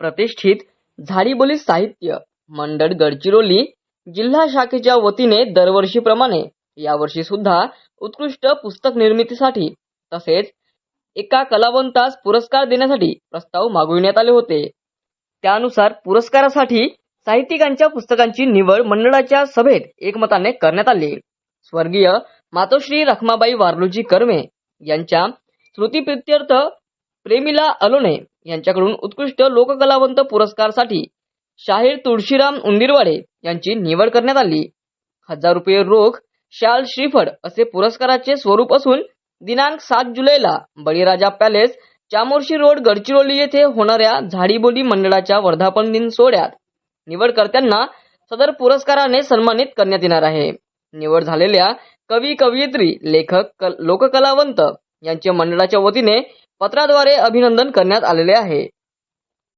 प्रतिष्ठित झाडीबोली साहित्य मंडळ गडचिरोली जिल्हा शाखेच्या वतीने दरवर्षीप्रमाणे यावर्षी सुद्धा उत्कृष्ट पुस्तक निर्मितीसाठी तसेच एका कलावंतास पुरस्कार देण्यासाठी प्रस्ताव मागविण्यात आले होते. त्यानुसार पुरस्कारासाठी साहित्यिकांच्या पुस्तकांची निवड मंडळाच्या सभेत एकमताने करण्यात आली. स्वर्गीय मातोश्री रखमाबाई वारलूजी कर्मे यांच्या स्मृतीप्रित्यर्थ प्रेमिला अलोने यांच्याकडून उत्कृष्ट लोककलावंत पुरस्कारसाठी शाहीर तुळशीराम उंदीरवाडे यांची निवड करण्यात आली. हजार रुपये रोख शाल श्रीफळ असे पुरस्काराचे स्वरूप असून दिनांक सात जुलैला बळीराजा पॅलेस चामोर्शी रोड गडचिरोली येथे होणाऱ्या झाडीबोली मंडळाच्या वर्धापन दिन सोहळ्यात निवडकर्त्यांना सदर पुरस्काराने सन्मानित करण्यात येणार आहे. निवड झालेल्या कवी कवयित्री लेखक क- लोककलावंत यांचे मंडळाच्या वतीने पत्राद्वारे अभिनंदन करण्यात आलेले आहे.